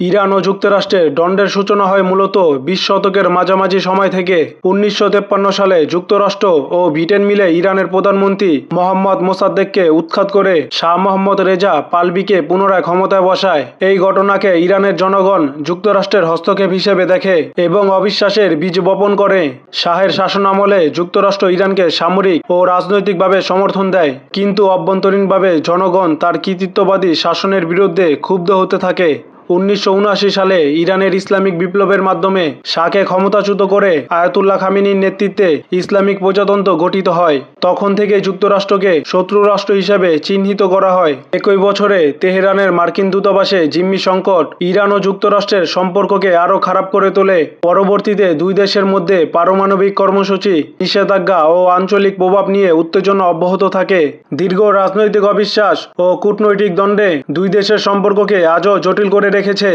Iran ও যুক্তরাষ্ট্রের দ্বন্দ্বের সূচনা হয় মূলত বিশ শতকের মাঝামাঝি সময় থেকে। উনিশশো সালে যুক্তরাষ্ট্র ও ব্রিটেন মিলে ইরানের প্রধানমন্ত্রী মোহাম্মদ মোসাদ্দেককে উৎখাত করে শাহ মোহাম্মদ রেজা পালবিকে পুনরায় ক্ষমতায় বসায়। এই ঘটনাকে ইরানের জনগণ যুক্তরাষ্ট্রের হস্তক্ষেপ হিসেবে দেখে এবং অবিশ্বাসের বীজ বপন করে। শাহের শাসনামলে যুক্তরাষ্ট্র ইরানকে সামরিক ও রাজনৈতিকভাবে সমর্থন দেয়। কিন্তু অভ্যন্তরীণভাবে জনগণ তার কৃতিত্ববাদী শাসনের বিরুদ্ধে ক্ষুব্ধ হতে থাকে। উনিশশো উনআশি সালে ইরানের ইসলামিক বিপ্লবের মাধ্যমে শাহকে ক্ষমতাচ্যুত করে আয়াতুল্লাহ খামিনীর নেতৃত্বে ইসলামিক প্রজাতন্ত্র গঠিত হয়। তখন থেকে যুক্তরাষ্ট্রকে শত্রু রাষ্ট্র হিসেবে চিহ্নিত করা হয়। একই বছরে তেহরানের মার্কিন দূতাবাসে জিম্মি সংকট ইরান ও যুক্তরাষ্ট্রের সম্পর্ককে আরও খারাপ করে তোলে। পরবর্তীতে দুই দেশের মধ্যে পারমাণবিক কর্মসূচি, নিষেধাজ্ঞা ও আঞ্চলিক প্রভাব নিয়ে উত্তেজনা অব্যাহত থাকে। দীর্ঘ রাজনৈতিক অবিশ্বাস ও কূটনৈতিক দণ্ডে দুই দেশের সম্পর্ককে আজও জটিল করে রেখেছে।